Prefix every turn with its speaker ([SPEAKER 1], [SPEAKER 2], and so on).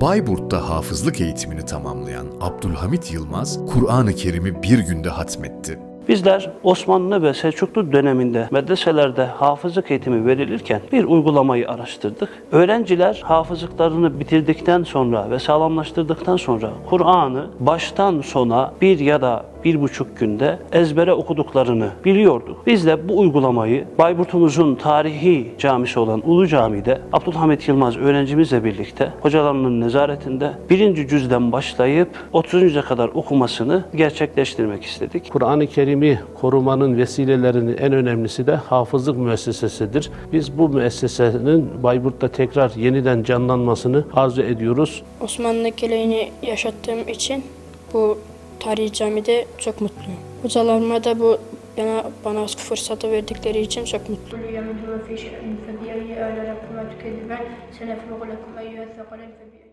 [SPEAKER 1] Bayburt'ta hafızlık eğitimini tamamlayan Abdülhamit Yılmaz, Kur'an-ı Kerim'i bir günde hatmetti.
[SPEAKER 2] Bizler Osmanlı ve Selçuklu döneminde medreselerde hafızlık eğitimi verilirken bir uygulamayı araştırdık. Öğrenciler hafızlıklarını bitirdikten sonra ve sağlamlaştırdıktan sonra Kur'an'ı baştan sona bir ya da bir buçuk günde ezbere okuduklarını biliyorduk. Biz de bu uygulamayı Bayburt'umuzun tarihi camisi olan Ulu Cami'de Abdülhamit Yılmaz öğrencimizle birlikte hocalarının nezaretinde birinci cüzden başlayıp 30. kadar okumasını gerçekleştirmek istedik.
[SPEAKER 3] Kur'an-ı Kerim'i korumanın vesilelerinin en önemlisi de hafızlık müessesesidir. Biz bu müessesenin Bayburt'ta tekrar yeniden canlanmasını arzu ediyoruz.
[SPEAKER 4] Osmanlı geleneğini yaşattığım için bu tarihi camide çok mutluyum. Hocalarıma da bu bana, bana fırsatı verdikleri için çok mutluyum.
[SPEAKER 5] كل يوم هو في شأن فبأي آلاء ربكما تكذبان سنفرغ لكم أيها الثقلين فبأي